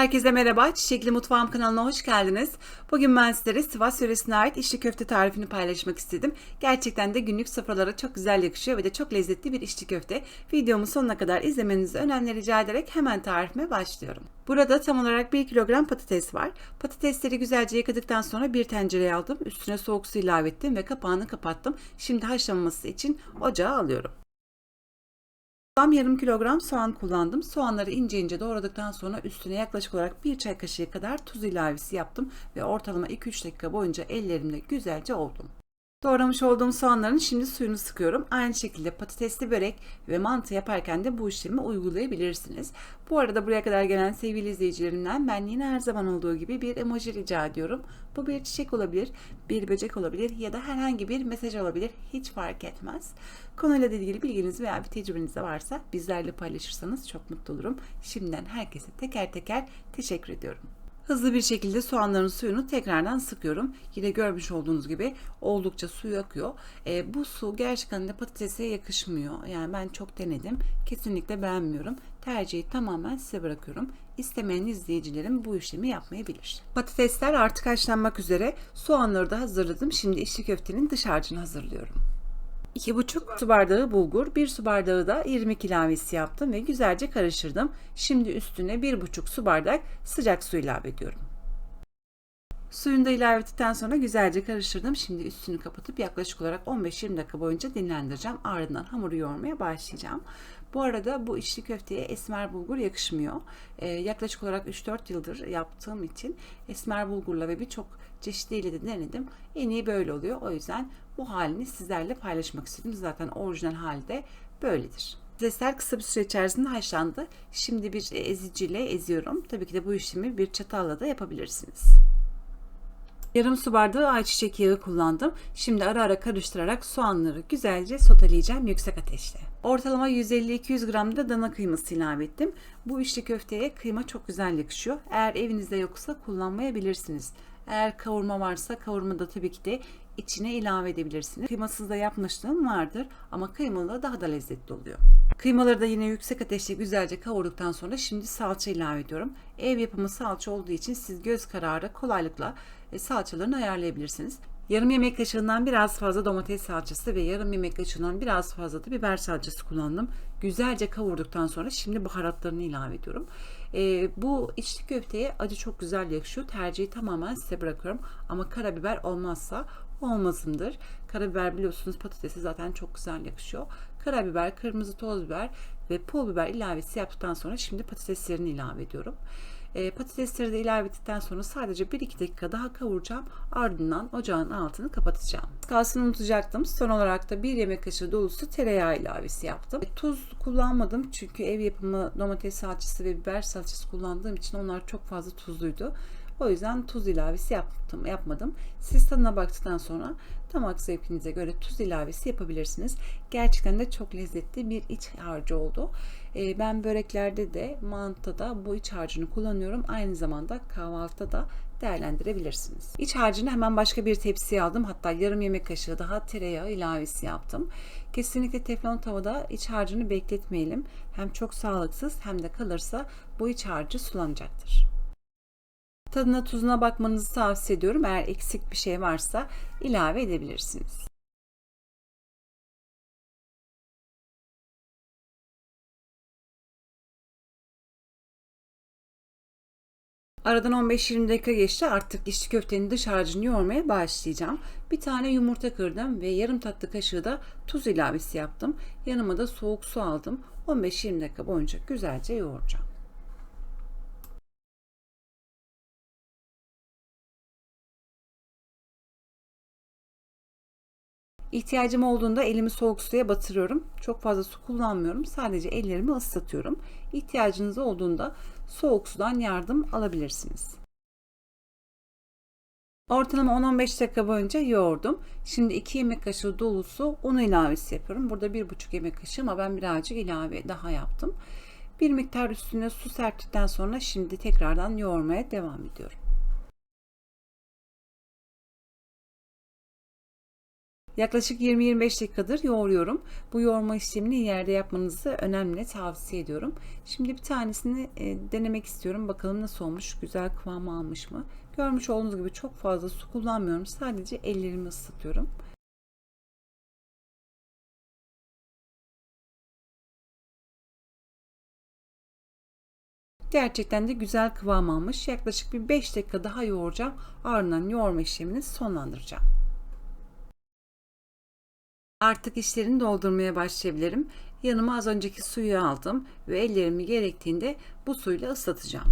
Herkese merhaba, Çiçekli Mutfağım kanalına hoş geldiniz. Bugün ben sizlere Sivas yöresine ait içli köfte tarifini paylaşmak istedim. Gerçekten de günlük sofralara çok güzel yakışıyor ve de çok lezzetli bir içli köfte. Videomu sonuna kadar izlemenizi önemli rica ederek hemen tarifime başlıyorum. Burada tam olarak 1 kilogram patates var. Patatesleri güzelce yıkadıktan sonra bir tencereye aldım. Üstüne soğuk su ilave ettim ve kapağını kapattım. Şimdi haşlanması için ocağa alıyorum. Tam yarım kilogram soğan kullandım. Soğanları ince ince doğradıktan sonra üstüne yaklaşık olarak bir çay kaşığı kadar tuz ilavesi yaptım ve ortalama 2-3 dakika boyunca ellerimle güzelce ovdum. Doğramış olduğum soğanların şimdi suyunu sıkıyorum. Aynı şekilde patatesli börek ve mantı yaparken de bu işlemi uygulayabilirsiniz. Bu arada buraya kadar gelen sevgili izleyicilerimden ben yine her zaman olduğu gibi bir emoji rica ediyorum. Bu bir çiçek olabilir, bir böcek olabilir ya da herhangi bir mesaj olabilir. Hiç fark etmez. Konuyla ilgili bilginiz veya bir tecrübeniz de varsa bizlerle paylaşırsanız çok mutlu olurum. Şimdiden herkese teker teker teşekkür ediyorum. Hızlı bir şekilde soğanların suyunu tekrardan sıkıyorum. Yine görmüş olduğunuz gibi oldukça suyu akıyor. E, bu su gerçekten de patatese yakışmıyor. Yani ben çok denedim. Kesinlikle beğenmiyorum. Tercihi tamamen size bırakıyorum. İstemeyen izleyicilerim bu işlemi yapmayabilir. Patatesler artık haşlanmak üzere. Soğanları da hazırladım. Şimdi içli köftenin dış harcını hazırlıyorum. 2,5 su bardağı bulgur, 1 su bardağı da irmik ilavesi yaptım ve güzelce karıştırdım. Şimdi üstüne 1,5 su bardak sıcak su ilave ediyorum. Suyunu da ilave ettikten sonra güzelce karıştırdım. Şimdi üstünü kapatıp yaklaşık olarak 15-20 dakika boyunca dinlendireceğim. Ardından hamuru yoğurmaya başlayacağım. Bu arada bu içli köfteye esmer bulgur yakışmıyor. Ee, yaklaşık olarak 3-4 yıldır yaptığım için esmer bulgurla ve birçok çeşidiyle de denedim. En iyi böyle oluyor. O yüzden bu halini sizlerle paylaşmak istedim. Zaten orijinal halde böyledir. Patatesler kısa bir süre içerisinde haşlandı. Şimdi bir eziciyle eziyorum. Tabii ki de bu işlemi bir çatalla da yapabilirsiniz. Yarım su bardağı ayçiçek yağı kullandım. Şimdi ara ara karıştırarak soğanları güzelce soteleyeceğim yüksek ateşte. Ortalama 150-200 gram da dana kıyması ilave ettim. Bu içli köfteye kıyma çok güzel yakışıyor. Eğer evinizde yoksa kullanmayabilirsiniz. Eğer kavurma varsa kavurma da tabii ki de içine ilave edebilirsiniz. Kıymasız da yapmışlığım vardır ama kıymalı daha da lezzetli oluyor. Kıymaları da yine yüksek ateşte güzelce kavurduktan sonra şimdi salça ilave ediyorum. Ev yapımı salça olduğu için siz göz kararı kolaylıkla e, salçalarını ayarlayabilirsiniz. Yarım yemek kaşığından biraz fazla domates salçası ve yarım yemek kaşığından biraz fazla da biber salçası kullandım. Güzelce kavurduktan sonra şimdi baharatlarını ilave ediyorum. E, bu içli köfteye acı çok güzel yakışıyor. Tercihi tamamen size bırakıyorum. Ama karabiber olmazsa olmazımdır. Karabiber biliyorsunuz patatesi zaten çok güzel yakışıyor. Karabiber, kırmızı toz biber ve pul biber ilavesi yaptıktan sonra şimdi patateslerini ilave ediyorum. E, patatesleri de ilave ettikten sonra sadece 1-2 dakika daha kavuracağım. Ardından ocağın altını kapatacağım. Kalsın unutacaktım. Son olarak da 1 yemek kaşığı dolusu tereyağı ilavesi yaptım. E, tuz kullanmadım çünkü ev yapımı domates salçası ve biber salçası kullandığım için onlar çok fazla tuzluydu. O yüzden tuz ilavesi yaptım, yapmadım. Siz tadına baktıktan sonra damak zevkinize göre tuz ilavesi yapabilirsiniz. Gerçekten de çok lezzetli bir iç harcı oldu. Ee, ben böreklerde de mantıda da bu iç harcını kullanıyorum. Aynı zamanda kahvaltıda da değerlendirebilirsiniz. İç harcını hemen başka bir tepsiye aldım. Hatta yarım yemek kaşığı daha tereyağı ilavesi yaptım. Kesinlikle teflon tavada iç harcını bekletmeyelim. Hem çok sağlıksız hem de kalırsa bu iç harcı sulanacaktır. Tadına tuzuna bakmanızı tavsiye ediyorum. Eğer eksik bir şey varsa ilave edebilirsiniz. Aradan 15-20 dakika geçti. Artık içli köftenin dış harcını yoğurmaya başlayacağım. Bir tane yumurta kırdım ve yarım tatlı kaşığı da tuz ilavesi yaptım. Yanıma da soğuk su aldım. 15-20 dakika boyunca güzelce yoğuracağım. İhtiyacım olduğunda elimi soğuk suya batırıyorum. Çok fazla su kullanmıyorum. Sadece ellerimi ıslatıyorum. İhtiyacınız olduğunda soğuk sudan yardım alabilirsiniz. Ortalama 10-15 dakika boyunca yoğurdum. Şimdi 2 yemek kaşığı dolusu un ilavesi yapıyorum. Burada 1,5 yemek kaşığı ama ben birazcık ilave daha yaptım. Bir miktar üstüne su serptikten sonra şimdi tekrardan yoğurmaya devam ediyorum. Yaklaşık 20-25 dakikadır yoğuruyorum. Bu yoğurma işlemini yerde yapmanızı önemli tavsiye ediyorum. Şimdi bir tanesini e, denemek istiyorum. Bakalım nasıl olmuş, güzel kıvam almış mı? Görmüş olduğunuz gibi çok fazla su kullanmıyorum. Sadece ellerimi ısıtıyorum. Gerçekten de güzel kıvam almış. Yaklaşık bir 5 dakika daha yoğuracağım. Ardından yoğurma işlemini sonlandıracağım. Artık işlerini doldurmaya başlayabilirim. Yanıma az önceki suyu aldım ve ellerimi gerektiğinde bu suyla ıslatacağım.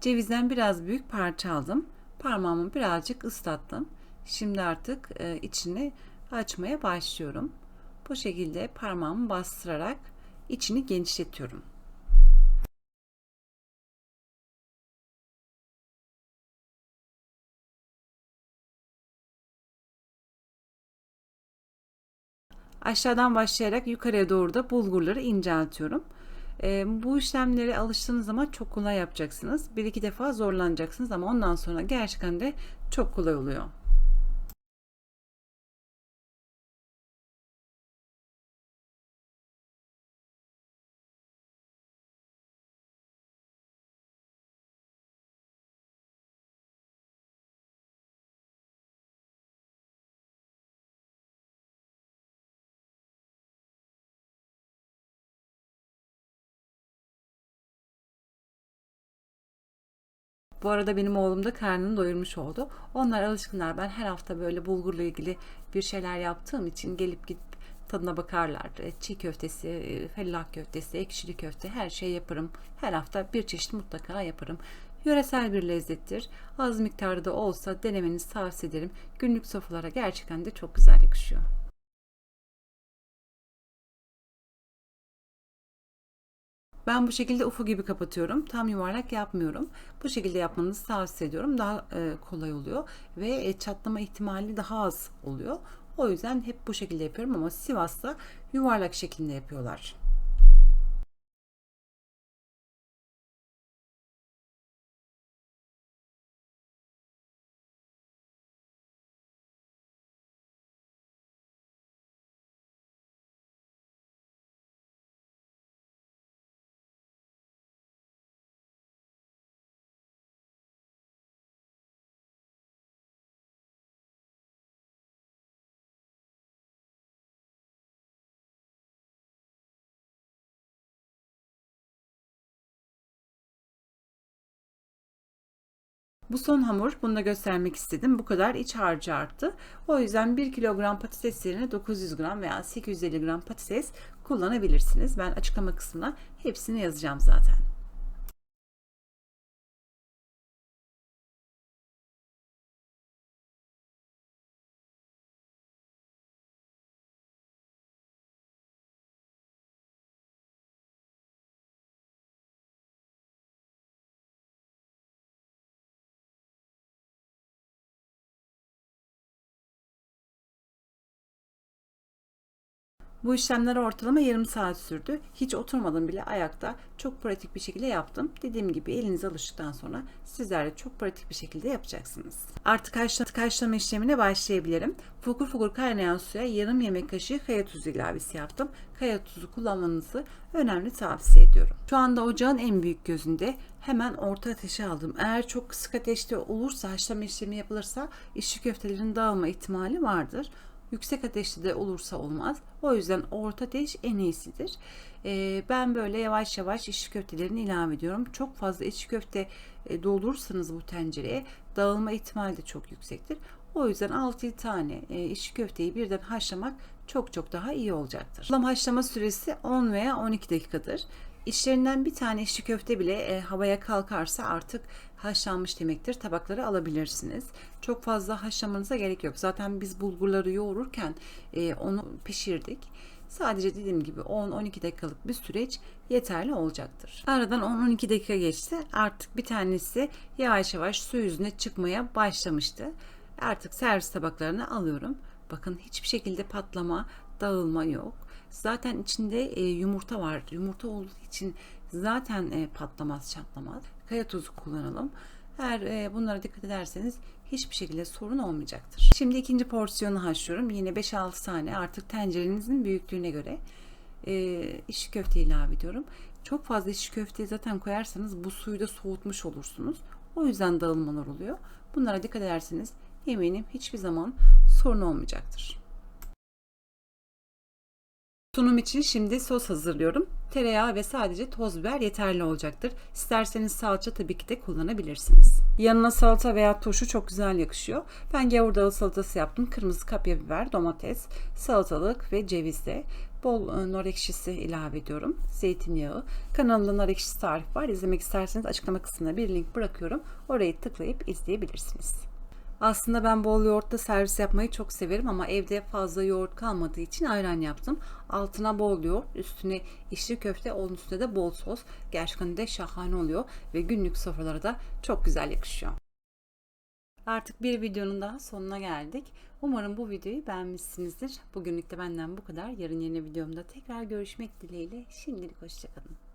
Cevizden biraz büyük parça aldım. Parmağımı birazcık ıslattım. Şimdi artık e, içini açmaya başlıyorum. Bu şekilde parmağımı bastırarak içini genişletiyorum. Aşağıdan başlayarak yukarıya doğru da bulgurları inceltiyorum. E, bu işlemleri alıştığınız zaman çok kolay yapacaksınız. Bir iki defa zorlanacaksınız ama ondan sonra gerçekten de çok kolay oluyor. Bu arada benim oğlum da karnını doyurmuş oldu. Onlar alışkınlar. Ben her hafta böyle bulgurla ilgili bir şeyler yaptığım için gelip gidip tadına bakarlar. E, çiğ köftesi, e, fellah köftesi, ekşili köfte her şey yaparım. Her hafta bir çeşit mutlaka yaparım. Yöresel bir lezzettir. Az miktarda da olsa denemenizi tavsiye ederim. Günlük sofralara gerçekten de çok güzel yakışıyor. Ben bu şekilde ufu gibi kapatıyorum. Tam yuvarlak yapmıyorum. Bu şekilde yapmanızı tavsiye ediyorum. Daha e, kolay oluyor ve e, çatlama ihtimali daha az oluyor. O yüzden hep bu şekilde yapıyorum ama Sivas'ta yuvarlak şeklinde yapıyorlar. Bu son hamur. Bunu da göstermek istedim. Bu kadar iç harcı arttı. O yüzden 1 kilogram patates yerine 900 gram veya 850 gram patates kullanabilirsiniz. Ben açıklama kısmına hepsini yazacağım zaten. Bu işlemler ortalama yarım saat sürdü. Hiç oturmadım bile ayakta. Çok pratik bir şekilde yaptım. Dediğim gibi eliniz alıştıktan sonra sizler de çok pratik bir şekilde yapacaksınız. Artık haşlama, haşlama işlemine başlayabilirim. Fokur fokur kaynayan suya yarım yemek kaşığı kaya tuzu ilavesi yaptım. Kaya tuzu kullanmanızı önemli tavsiye ediyorum. Şu anda ocağın en büyük gözünde hemen orta ateşe aldım. Eğer çok kısık ateşte olursa haşlama işlemi yapılırsa içli köftelerin dağılma ihtimali vardır. Yüksek ateşte de olursa olmaz. O yüzden orta ateş en iyisidir. Ee, ben böyle yavaş yavaş içli köftelerini ilave ediyorum. Çok fazla içli köfte e, doldurursanız bu tencereye dağılma ihtimali de çok yüksektir. O yüzden 6 tane e, içli köfteyi birden haşlamak çok çok daha iyi olacaktır. Toplam haşlama süresi 10 veya 12 dakikadır. İçlerinden bir tane içli köfte bile e, havaya kalkarsa artık haşlanmış demektir. Tabakları alabilirsiniz. Çok fazla haşlamanıza gerek yok. Zaten biz bulgurları yoğururken e, onu pişirdik. Sadece dediğim gibi 10-12 dakikalık bir süreç yeterli olacaktır. Aradan 10-12 dakika geçti. Artık bir tanesi yavaş yavaş su yüzüne çıkmaya başlamıştı. Artık servis tabaklarına alıyorum. Bakın hiçbir şekilde patlama, dağılma yok. Zaten içinde e, yumurta var. Yumurta olduğu için zaten e, patlamaz, çatlamaz. Kaya tuzu kullanalım. Eğer e, bunlara dikkat ederseniz hiçbir şekilde sorun olmayacaktır. Şimdi ikinci porsiyonu haşlıyorum. Yine 5-6 tane artık tencerenizin büyüklüğüne göre e, içli köfte ilave ediyorum. Çok fazla içli köfteyi zaten koyarsanız bu suyu da soğutmuş olursunuz. O yüzden dağılmalar oluyor. Bunlara dikkat ederseniz eminim hiçbir zaman sorun olmayacaktır. Sunum için şimdi sos hazırlıyorum. Tereyağı ve sadece toz biber yeterli olacaktır. İsterseniz salça tabii ki de kullanabilirsiniz. Yanına salata veya turşu çok güzel yakışıyor. Ben gavurdağı salatası yaptım. Kırmızı kapya biber, domates, salatalık ve cevizle bol e, nar ekşisi ilave ediyorum. Zeytinyağı. Kanalımda nar ekşisi tarif var. İzlemek isterseniz açıklama kısmına bir link bırakıyorum. Orayı tıklayıp izleyebilirsiniz. Aslında ben bol yoğurtla servis yapmayı çok severim ama evde fazla yoğurt kalmadığı için ayran yaptım. Altına bol yoğurt, üstüne içli köfte, onun üstüne de bol sos. Gerçekten de şahane oluyor ve günlük sofralara da çok güzel yakışıyor. Artık bir videonun daha sonuna geldik. Umarım bu videoyu beğenmişsinizdir. Bugünlük de benden bu kadar. Yarın yeni videomda tekrar görüşmek dileğiyle. Şimdilik hoşçakalın.